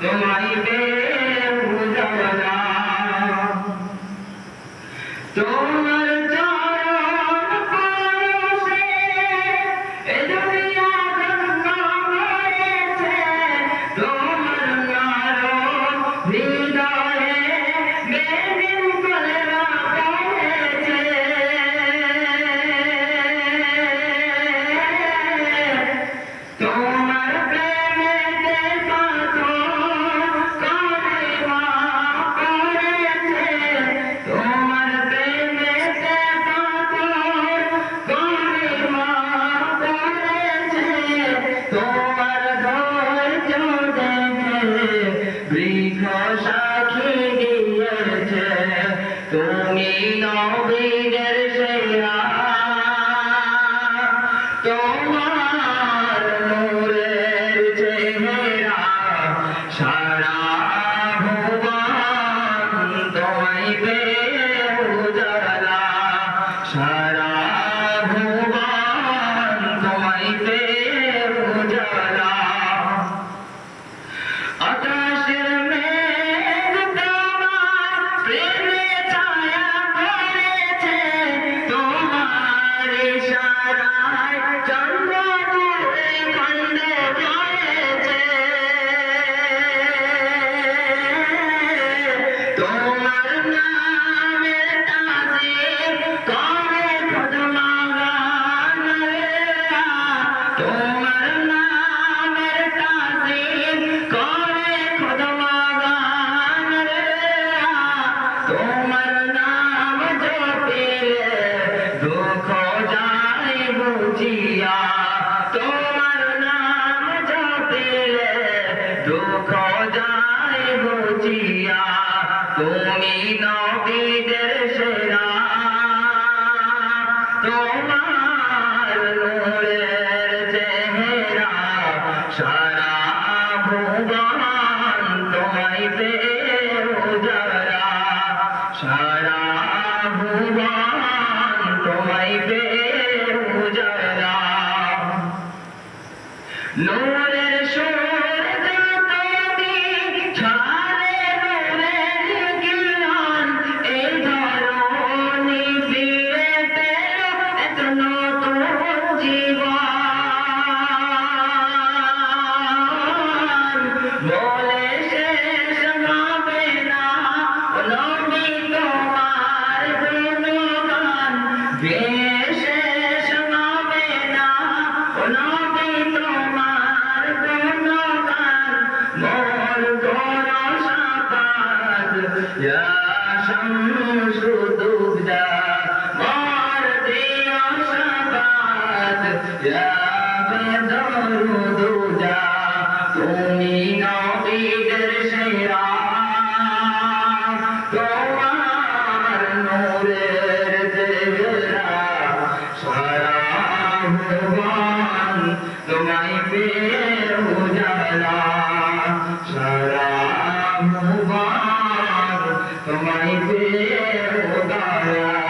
তোমায় পেয়ে উজালা সাক্ষী দিয়েছে তুমি নবীদের সেরা তোমার নূরের চেহারা সারা ভুবন তোমায় পেয়ে যায় বুঝিয়া, তুমি নবীদের সেরা। তোমার নূরের চেহারা সারা ভুবন তোমায় পেয়ে উজালা সারা ভুবন তোমায় পেয়ে উজালা নূরের মোর গোর সাবাদ ইয়া শামসু দুবদা মোর দিও সাবাদ ইয়া বেদরু দুজা তুমি নবীদের সেরা তোমার নূরের চেহারা সারা ভুবন তোমায় পেয়ে ভুবন তোমায় পেয়ে উজালা